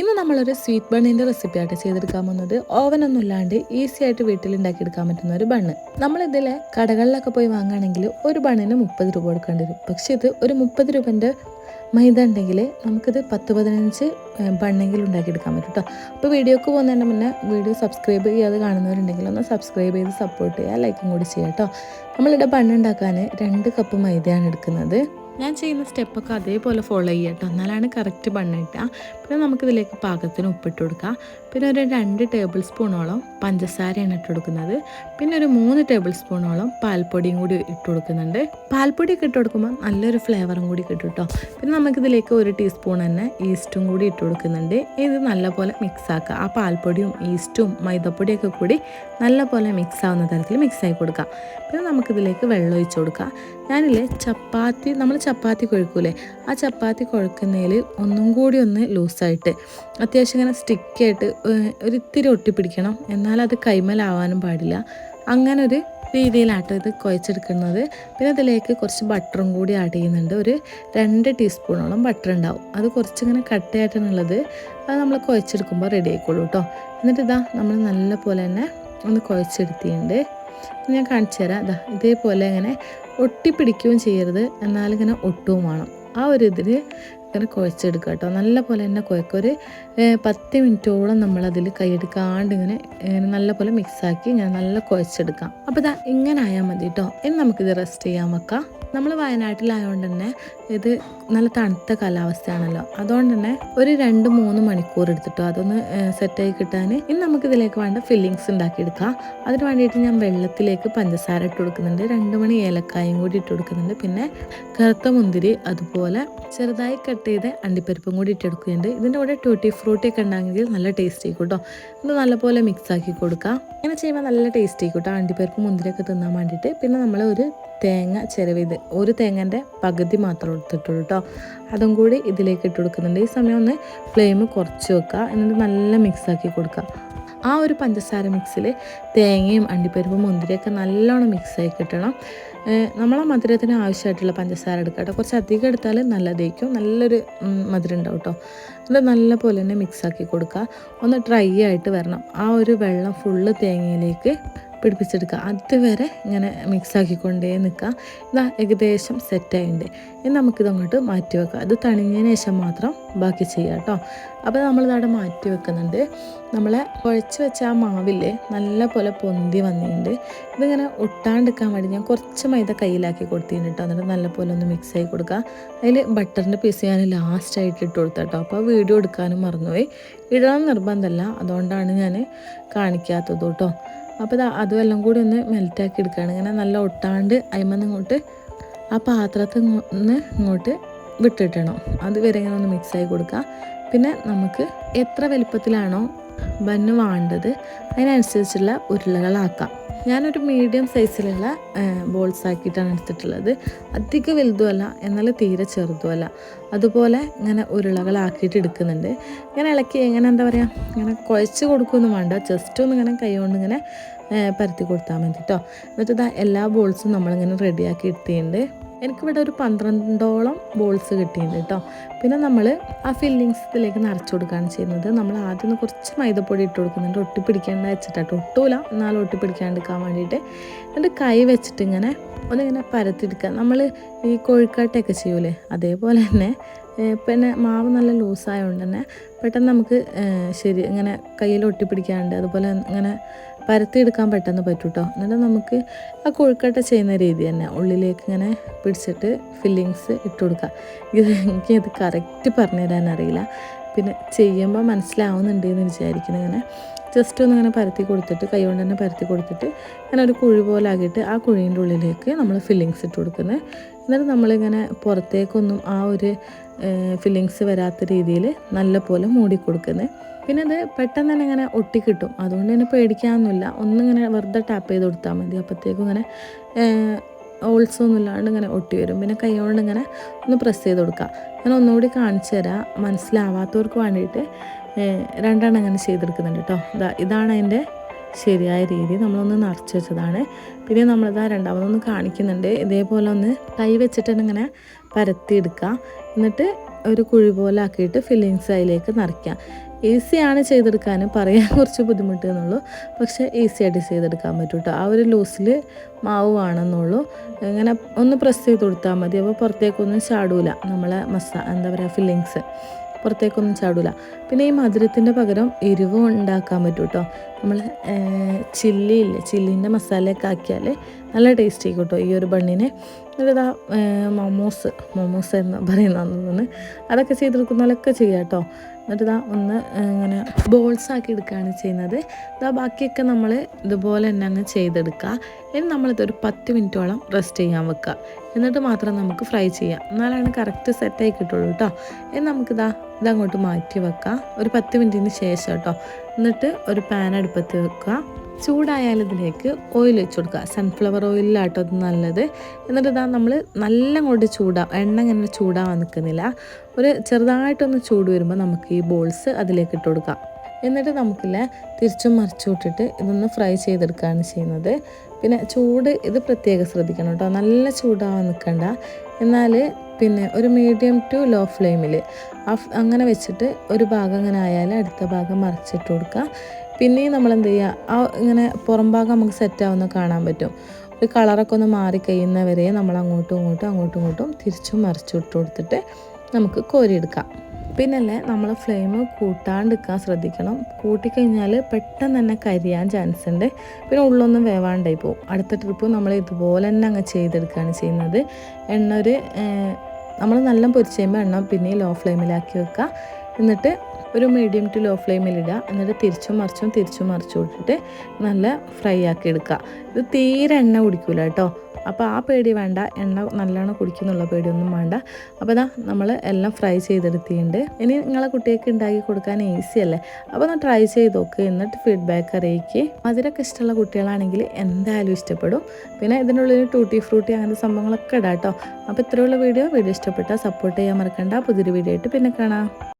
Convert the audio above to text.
ഇന്ന് നമ്മളൊരു sweet ബണ്ണിന്റെ recipe ആയിട്ട് ചെയ്തെടുക്കാൻ പോകുന്നത് ഓവനൊന്നും ഇല്ലാണ്ട് ഈസി ആയിട്ട് വീട്ടിൽ ഉണ്ടാക്കിയെടുക്കാൻ പറ്റുന്ന ഒരു ബണ്ണ്. നമ്മളിതിലെ കടകളിലൊക്കെ പോയി വാങ്ങുകയാണെങ്കിൽ ഒരു ബണ്ണിന് മുപ്പത് രൂപ കൊടുക്കേണ്ടി വരും. പക്ഷെ ഇത് ഒരു മുപ്പത് രൂപന്റെ മൈദ ഉണ്ടെങ്കിൽ നമുക്കിത് പത്ത് പതിനഞ്ച് ബണ്ണെങ്കിലും ഉണ്ടാക്കിയെടുക്കാൻ പറ്റും കേട്ടോ അപ്പോൾ വീഡിയോക്ക് പോകുന്നതിന്റെ മുന്നേ വീഡിയോ സബ്സ്ക്രൈബ് ചെയ്യാതെ കാണുന്നവരുണ്ടെങ്കിൽ ഒന്ന് സബ്സ്ക്രൈബ് ചെയ്ത് സപ്പോർട്ട് ചെയ്യുക ലൈക്കും കൂടി ചെയ്യാം കേട്ടോ നമ്മളിവിടെ ബണ്ണുണ്ടാക്കാൻ രണ്ട് കപ്പ് മൈദയാണ് എടുക്കുന്നത്. ഞാൻ ചെയ്യുന്ന സ്റ്റെപ്പൊക്കെ അതേപോലെ ഫോളോ ചെയ്യുക കേട്ടോ എന്നാലാണ് കറക്റ്റ് ബണ്ണ് കിട്ടുക പിന്നെ നമുക്കിതിലേക്ക് പാകത്തിന് ഉപ്പിട്ട് കൊടുക്കുക പിന്നെ ഒരു രണ്ട് ടേബിൾ സ്പൂണോളം പഞ്ചസാരയാണ് ഇട്ട് കൊടുക്കുന്നത്. പിന്നെ ഒരു മൂന്ന് ടേബിൾ സ്പൂണോളം പാൽപ്പൊടിയും കൂടി ഇട്ട് കൊടുക്കുന്നുണ്ട്. പാൽപ്പൊടിയൊക്കെ ഇട്ട് കൊടുക്കുമ്പോൾ നല്ലൊരു ഫ്ലേവറും കൂടി കിട്ടും കേട്ടോ പിന്നെ നമുക്കിതിലേക്ക് ഒരു ടീസ്പൂൺ തന്നെ ഈസ്റ്റും കൂടി ഇട്ട് കൊടുക്കുന്നുണ്ട്. ഇത് നല്ലപോലെ മിക്സ് ആക്കുക ആ പാൽപ്പൊടിയും ഈസ്റ്റും മൈദപ്പൊടിയൊക്കെ കൂടി നല്ലപോലെ മിക്സ് ആവുന്ന തരത്തിൽ മിക്സ് ആയി കൊടുക്കുക പിന്നെ നമുക്കിതിലേക്ക് വെള്ളം ഒഴിച്ച് കൊടുക്കാം. ഞാനില്ലേ ചപ്പാത്തി നമ്മൾ ചപ്പാത്തി കുഴക്കൂലേ? ആ ചപ്പാത്തി കുഴക്കുന്നതിൽ ഒന്നും കൂടി ഒന്ന് ലൂസായിട്ട് അത്യാവശ്യം ഇങ്ങനെ സ്റ്റിക്കായിട്ട് ഒരു ഇത്തിരി ഒട്ടിപ്പിടിക്കണം. എന്നാൽ അത് കൈമലാവാനും പാടില്ല. അങ്ങനെ ഒരു രീതിയിലാട്ടോ ഇത് കുഴച്ചെടുക്കുന്നത്. പിന്നെ അതിലേക്ക് കുറച്ച് ബട്ടറും കൂടി ആഡ് ചെയ്യുന്നുണ്ട്. ഒരു രണ്ട് ടീസ്പൂണോളം ബട്ടർ ഉണ്ടാവും. അത് കുറച്ചിങ്ങനെ കട്ടയായിട്ടാണുള്ളത്. അത് നമ്മൾ കുഴച്ചെടുക്കുമ്പോൾ റെഡി ആയിക്കോളൂ കേട്ടോ എന്നിട്ട് ഇതാ നമ്മൾ നല്ല പോലെ തന്നെ ഒന്ന് കുഴച്ചെടുത്തിട്ടുണ്ട്. ഞാൻ കാണിച്ചു തരാം. അതാ ഇതേപോലെ ഇങ്ങനെ ഒട്ടിപ്പിടിക്കുകയും ചെയ്യരുത്. എന്നാലിങ്ങനെ ഒട്ടും വേണം. ആ ഒരു ഇതിൽ ഇങ്ങനെ കുഴച്ചെടുക്കുക കേട്ടോ. നല്ല പോലെ തന്നെ കുഴക്കുക. ഒരു പത്ത് മിനിറ്റോളം നമ്മളതിൽ കൈയെടുക്കാണ്ട് ഇങ്ങനെ നല്ല പോലെ മിക്സാക്കി ഞാൻ നല്ല കുഴച്ചെടുക്കാം. അപ്പോൾ ഇതാ ഇങ്ങനെ ആയാൽ മതി കേട്ടോ ഇനി നമുക്കിത് റെസ്റ്റ് ചെയ്യാൻ വെക്കാം. നമ്മൾ വയനാട്ടിലായതുകൊണ്ട് തന്നെ ഇത് നല്ല തണുത്ത കാലാവസ്ഥയാണല്ലോ. അതുകൊണ്ട് തന്നെ ഒരു രണ്ട് മൂന്ന് മണിക്കൂർ എടുത്തിട്ടോ. അതൊന്ന് സെറ്റായി കിട്ടാൻ ഇനി നമുക്ക് ഇതിലേക്ക് വേണ്ട ഫില്ലിങ്സ് ഉണ്ടാക്കിയെടുക്കാം. അതിന് വേണ്ടിയിട്ട് ഞാൻ വെള്ളത്തിലേക്ക് പഞ്ചസാര ഇട്ട് കൊടുക്കുന്നുണ്ട്. രണ്ട് മണി ഏലക്കായും കൂടി ഇട്ട് കൊടുക്കുന്നുണ്ട്. പിന്നെ കറുത്ത മുന്തിരി അതുപോലെ ചെറുതായി കട്ട് ചെയ്ത് അണ്ടിപ്പരിപ്പും കൂടി ഇട്ടെടുക്കുന്നുണ്ട്. ഇതിന്റെ കൂടെ ട്യൂട്ടി ഫ്രൂട്ടി ഒക്കെ ഉണ്ടെങ്കിൽ നല്ല ടേസ്റ്റ് കേട്ടോ ഇത് നല്ലപോലെ മിക്സ് ആക്കി കൊടുക്കാം. ഇങ്ങനെ ചെയ്യുമ്പോൾ നല്ല ടേസ്റ്റ് ആയിക്കോട്ടോ അണ്ടിപ്പരിപ്പ് മുന്തിരിയൊക്കെ തിന്നാൻ വേണ്ടിയിട്ട്. പിന്നെ നമ്മൾ ഒരു തേങ്ങ ചിരവിത് ഒരു തേങ്ങന്റെ പകുതി മാത്രം എടുത്തിട്ടുള്ളൂ കേട്ടോ അതും കൂടി ഇതിലേക്ക് ഇട്ട് കൊടുക്കുന്നുണ്ട്. ഈ സമയം ഒന്ന് ഫ്ലെയിം കുറച്ച് വെക്കുക. എന്നിട്ട് നല്ല മിക്സ് ആക്കി കൊടുക്കുക. ആ ഒരു പഞ്ചസാര മിക്സിൽ തേങ്ങയും അണ്ടിപ്പരിപ്പും മുന്തിരിയൊക്കെ നല്ലോണം മിക്സായി കിട്ടണം. നമ്മളെ മധുരത്തിന് ആവശ്യമായിട്ടുള്ള പഞ്ചസാര എടുക്കുക കേട്ടോ. കുറച്ച് അധികം എടുത്താൽ നല്ലതായിരിക്കും. നല്ലൊരു മധുരം ഉണ്ടാവും കേട്ടോ. അത് നല്ല പോലെ തന്നെ മിക്സാക്കി കൊടുക്കുക. ഒന്ന് ഡ്രൈ ആയിട്ട് വരണം. ആ ഒരു വെള്ളം ഫുള്ള് തേങ്ങയിലേക്ക് പിടിപ്പിച്ചെടുക്കുക. അതുവരെ ഇങ്ങനെ മിക്സാക്കിക്കൊണ്ടേ നിൽക്കുക. ഇതാ ഏകദേശം സെറ്റായിട്ടുണ്ട്. ഇനി നമുക്കിത് അങ്ങോട്ട് മാറ്റി വെക്കാം. അത് തണിഞ്ഞതിന് ശേഷം മാത്രം ബാക്കി ചെയ്യുക കേട്ടോ. അപ്പോൾ നമ്മളിതവിടെ മാറ്റി വെക്കുന്നുണ്ട്. നമ്മളെ കുഴച്ച് വെച്ച ആ മാവില്ലേ നല്ല പോലെ പൊന്തി വന്നിട്ടുണ്ട്. ഇതിങ്ങനെ ഒട്ടാണ്ടിരിക്കാൻ വേണ്ടി ഞാൻ കുറച്ച് മൈദ കയ്യിലാക്കി കൊടുത്തിട്ടുണ്ട് കേട്ടോ. എന്നിട്ട് നല്ല പോലെ ഒന്ന് മിക്സ് ആയി കൊടുക്കുക. അതിൽ ബട്ടറിന്റെ പീസ് ഞാൻ ലാസ്റ്റായിട്ട് ഇട്ട് കൊടുത്ത കേട്ടോ. അപ്പോൾ വീഡിയോ എടുക്കാനും മറന്നുപോയി. ഇടണം നിർബന്ധമല്ല. അതുകൊണ്ടാണ് ഞാൻ കാണിക്കാത്തത് കേട്ടോ. അപ്പോൾ അതും എല്ലാം കൂടി ഒന്ന് മെൽറ്റാക്കി എടുക്കുകയാണ് ഇങ്ങനെ നല്ല ഒട്ടാണ്ട് അയിമന്ന് ഇങ്ങോട്ട് ആ പാത്രത്തിൽ നിന്ന് ഇങ്ങോട്ട് വിട്ടിട്ടണം. അതുവരെ ഇങ്ങനെ ഒന്ന് മിക്സായി കൊടുക്കുക പിന്നെ നമുക്ക് എത്ര വലിപ്പത്തിലാണോ ബന്ന് വേണ്ടത് അതിനനുസരിച്ചുള്ള ഉരുളകളാക്കാം. ഞാനൊരു മീഡിയം സൈസിലുള്ള ബോൾസ് ആക്കിയിട്ടാണ് എടുത്തിട്ടുള്ളത്. അധികം വലുതുമല്ല എന്നാൽ തീരെ ചെറുതുമല്ല. അതുപോലെ ഇങ്ങനെ ഉരുളകളാക്കിയിട്ട് എടുക്കുന്നുണ്ട്. ഇങ്ങനെ ഇളക്കി എങ്ങനെ എന്താ പറയുക ഇങ്ങനെ കുഴച്ച് കൊടുക്കുകയൊന്നും വേണ്ട. ജസ്റ്റ് ഒന്ന് ഇങ്ങനെ കൈ കൊണ്ട് ഇങ്ങനെ പരത്തി കൊടുത്താൽ മതി കേട്ടോ എന്നിട്ട് എല്ലാ ബോൾസും നമ്മളിങ്ങനെ റെഡിയാക്കി എടുത്തിട്ടുണ്ട്. എനിക്കിവിടെ ഒരു പന്ത്രണ്ടോളം ബോൾസ് കിട്ടിയിട്ടുണ്ട് കേട്ടോ പിന്നെ നമ്മൾ ആ ഫില്ലിങ്സ് ഇതിലേക്ക് നിറച്ച് കൊടുക്കുകയാണ് ചെയ്യുന്നത്. നമ്മൾ ആദ്യം കുറച്ച് മൈദപ്പൊടി ഇട്ട് കൊടുക്കുന്നുണ്ട്. ഒട്ടിപ്പിടിക്കേണ്ട വെച്ചിട്ടാട്ടോ. ഒട്ടൂല. എന്നാലും ഒട്ടിപ്പിടിക്കാണ്ടിരിക്കാൻ വേണ്ടിയിട്ട് എന്റെ കൈ വെച്ചിട്ട് ഇങ്ങനെ ഒന്നിങ്ങനെ പരത്തിയെടുക്കുക. നമ്മൾ ഈ കോഴിക്കാട്ടൊക്കെ ചെയ്യൂലേ? അതേപോലെ തന്നെ പിന്നെ മാവ് നല്ല ലൂസായതുകൊണ്ട് തന്നെ പെട്ടെന്ന് നമുക്ക് ശരി ഇങ്ങനെ കയ്യിൽ ഒട്ടിപ്പിടിക്കാണ്ട് അതുപോലെ ഇങ്ങനെ പരത്തിയെടുക്കാൻ പെട്ടെന്ന് പറ്റും കേട്ടോ എന്നിട്ട് നമുക്ക് ആ കൊഴുക്കട്ട ചെയ്യുന്ന രീതി തന്നെ. ഉള്ളിലേക്ക് ഇങ്ങനെ പിടിച്ചിട്ട് ഫില്ലിങ്സ് ഇട്ട് കൊടുക്കുക. ഇത് എനിക്കത് കറക്റ്റ് പറഞ്ഞു തരാൻ അറിയില്ല. പിന്നെ ചെയ്യുമ്പോൾ മനസ്സിലാവുന്നുണ്ട് എന്ന് വിചാരിക്കുന്നു ഇങ്ങനെ. ജസ്റ്റ് ഒന്ന് ഇങ്ങനെ പരത്തി കൊടുത്തിട്ട് കൈ കൊണ്ട് തന്നെ പരത്തി കൊടുത്തിട്ട് ഇങ്ങനെ ഒരു കുഴി പോലെ ആക്കിയിട്ട് ആ കുഴീന്റെ ഉള്ളിലേക്ക് നമ്മൾ ഫില്ലിങ്സ് ഇട്ട് കൊടുക്കുന്നത് എന്നിട്ട് നമ്മളിങ്ങനെ പുറത്തേക്കൊന്നും ആ ഒരു ഫില്ലിങ്സ് വരാത്ത രീതിയിൽ നല്ല പോലെ മൂടിക്കൊടുക്കുന്നത് പിന്നെ അത് പെട്ടെന്ന് തന്നെ ഇങ്ങനെ ഒട്ടിക്കിട്ടും. അതുകൊണ്ട് തന്നെ പേടിക്കാനൊന്നുമില്ല. ഒന്നിങ്ങനെ വെറുതെ ടാപ്പ് ചെയ്ത് കൊടുത്താൽ മതി. അപ്പോഴത്തേക്കും ഇങ്ങനെ ഓൾസോ ഒന്നും ഇല്ലാണ്ട് ഇങ്ങനെ ഒട്ടി വരും. പിന്നെ കൈ കൊണ്ട് ഇങ്ങനെ ഒന്ന് പ്രസ് ചെയ്ത് കൊടുക്കുക ഞാൻ ഒന്നുകൂടി കാണിച്ചു തരാം. മനസ്സിലാവാത്തവർക്ക് വേണ്ടിയിട്ട് രണ്ടെണ്ണം അങ്ങനെ ചെയ്തെടുക്കുന്നുണ്ട് കേട്ടോ ഇതാ ഇതാണ് അതിന്റെ ശരിയായ രീതി. നമ്മളൊന്ന് നിറച്ച് വെച്ചതാണ്. പിന്നെ നമ്മളിതാ രണ്ടാമതൊന്ന് കാണിക്കുന്നുണ്ട്. ഇതേപോലെ ഒന്ന് കൈ വെച്ചിട്ട് ഇങ്ങനെ പരത്തിയെടുക്കുക. എന്നിട്ട് ഒരു കുഴി പോലെ ആക്കിയിട്ട് ഫില്ലിങ്സ് അതിലേക്ക് നിറയ്ക്കാം ഈസിയാണ് ചെയ്തെടുക്കാൻ. പറയാൻ കുറച്ച് ബുദ്ധിമുട്ട് എന്നുള്ളൂ പക്ഷേ ഈസി ആയിട്ട് ചെയ്തെടുക്കാൻ പറ്റും കേട്ടോ ആ ഒരു ലൂസിൽ മാവ് വേണമെന്നുള്ളൂ. ഇങ്ങനെ ഒന്ന് പ്രസ് ചെയ്ത് കൊടുത്താൽ മതി. അപ്പോൾ പുറത്തേക്കൊന്നും ചാടൂല നമ്മളെ മസ എന്താ പറയുക ഫില്ലിങ്സ് പുറത്തേക്കൊന്നും ചാടൂല. പിന്നെ ഈ മധുരത്തിന്റെ പകരം എരിവ് ഉണ്ടാക്കാൻ പറ്റും കേട്ടോ നമ്മൾ ചില്ലി ചില്ലിന്റെ മസാലയൊക്കെ ആക്കിയാൽ നല്ല ടേസ്റ്റ് ആയിക്കോട്ടോ കേട്ടോ ഈ ഒരു ബണ്ണിനെ. എന്നിട്ടിതാ മൊമോസ് മൊമോസ് എന്ന് പറയുന്നതെന്ന് അതൊക്കെ ചെയ്തെടുക്കുന്നതിലൊക്കെ ചെയ്യാം കേട്ടോ. എന്നിട്ട് ഇതാ ഒന്ന് ഇങ്ങനെ ബോൾസ് ആക്കി എടുക്കുകയാണ് ചെയ്യുന്നത്. ഇതാ ബാക്കിയൊക്കെ നമ്മൾ ഇതുപോലെ തന്നെ അങ്ങ് ചെയ്തെടുക്കുക. ഇനി നമ്മളിത് ഒരു പത്ത് മിനിറ്റോളം റെസ്റ്റ് ചെയ്യാൻ വെക്കുക. എന്നിട്ട് മാത്രം നമുക്ക് ഫ്രൈ ചെയ്യാം. എന്നാലാണ് കറക്റ്റ് സെറ്റായി കിട്ടുള്ളൂ കേട്ടോ. ഇനി നമുക്കിതാ ഇതങ്ങോട്ട് മാറ്റി വെക്കാം. ഒരു പത്ത് മിനിറ്റിന് ശേഷം കേട്ടോ. എന്നിട്ട് ഒരു പാൻ അടുപ്പത്ത് വെക്കുക. ചൂടായാൽ ഇതിലേക്ക് ഓയിൽ വെച്ച് കൊടുക്കുക. സൺഫ്ലവർ ഓയിലാട്ടോ അത് നല്ലത്. എന്നിട്ട് ഇതാ നമ്മൾ നല്ല അങ്ങോട്ട് ചൂടാ എണ്ണ ഇങ്ങനെ ചൂടാവാൻ നിൽക്കുന്നില്ല. ഒരു ചെറുതായിട്ടൊന്ന് ചൂട് വരുമ്പോൾ നമുക്ക് ഈ ബോൾസ് അതിലേക്ക് ഇട്ട് കൊടുക്കാം. എന്നിട്ട് നമുക്കില്ല തിരിച്ചും മറിച്ചു വിട്ടിട്ട് ഇതൊന്ന് ഫ്രൈ ചെയ്തെടുക്കുകയാണ് ചെയ്യുന്നത്. പിന്നെ ചൂട് ഇത് പ്രത്യേകം ശ്രദ്ധിക്കണം കേട്ടോ. നല്ല ചൂടാവാൻ നിൽക്കണ്ട. എന്നാൽ പിന്നെ ഒരു മീഡിയം ടു ലോ ഫ്ലെയിമിൽ അങ്ങനെ വെച്ചിട്ട് ഒരു ഭാഗം അങ്ങനെ ആയാൽ അടുത്ത ഭാഗം മറിച്ചിട്ട് കൊടുക്കുക. പിന്നെയും നമ്മൾ എന്ത് ചെയ്യുക ആ ഇങ്ങനെ പുറം ഭാഗം നമുക്ക് സെറ്റാവുന്ന കാണാൻ പറ്റും. ഒരു കളറൊക്കെ ഒന്ന് മാറി കഴിയുന്നവരെ നമ്മൾ അങ്ങോട്ടും ഇങ്ങോട്ടും അങ്ങോട്ടും ഇങ്ങോട്ടും തിരിച്ചും മറിച്ചു ഇട്ട് കൊടുത്തിട്ട് നമുക്ക് കോരിയെടുക്കാം പിന്നല്ലേ നമ്മൾ ഫ്ലെയിം കൂട്ടാണ്ടിരിക്കാൻ ശ്രദ്ധിക്കണം. കൂട്ടിക്കഴിഞ്ഞാൽ പെട്ടെന്ന് തന്നെ കരിയാൻ ചാൻസ് ഉണ്ട്. പിന്നെ ഉള്ളൊന്നും വേവാണ്ടായി പോകും. അടുത്ത ട്രിപ്പ് നമ്മൾ ഇതുപോലെ തന്നെ അങ്ങ് ചെയ്തെടുക്കുകയാണ് ചെയ്യുന്നത്. എണ്ണ ഒരു നമ്മൾ നല്ല പൊരിച്ച് കഴിയുമ്പോൾ എണ്ണ പിന്നെ ലോ ഫ്ലെയിമിലാക്കി വെക്കുക. എന്നിട്ട് ഒരു മീഡിയം ടു ലോ ഫ്ലെയിമിൽ ഇടുക എന്നിട്ട് തിരിച്ചും മറിച്ചും തിരിച്ചും മറിച്ചും ഇട്ടിട്ട് നല്ല ഫ്രൈ ആക്കി എടുക്കുക ഇത് തീരെ എണ്ണ കുടിക്കൂല കേട്ടോ. അപ്പോൾ ആ പേടി വേണ്ട. എണ്ണ നല്ലോണം കുടിക്കുന്നുള്ള പേടിയൊന്നും വേണ്ട. അപ്പോൾ ഇതാ നമ്മൾ എല്ലാം ഫ്രൈ ചെയ്തെടുത്തിട്ടുണ്ട്. ഇനി നിങ്ങളെ കുട്ടികൾക്ക് ഉണ്ടാക്കി കൊടുക്കാൻ ഈസി അല്ലേ? അപ്പോൾ ഒന്ന് ട്രൈ ചെയ്ത് നോക്ക്. എന്നിട്ട് ഫീഡ്ബാക്ക് അറിയിക്കുക മധുരമൊക്കെ ഇഷ്ടമുള്ള കുട്ടികളാണെങ്കിൽ എന്തായാലും ഇഷ്ടപ്പെടും. പിന്നെ ഇതിനുള്ളിൽ ടൂട്ടി ഫ്രൂട്ടി അങ്ങനത്തെ സംഭവങ്ങളൊക്കെ ഇടാം കേട്ടോ അപ്പോൾ ഇത്രയുള്ള വീഡിയോ. വീഡിയോ ഇഷ്ടപ്പെട്ടാൽ സപ്പോർട്ട് ചെയ്യാൻ മറക്കണ്ട. പുതിയൊരു വീഡിയോ ആയിട്ട് പിന്നെ കാണാം.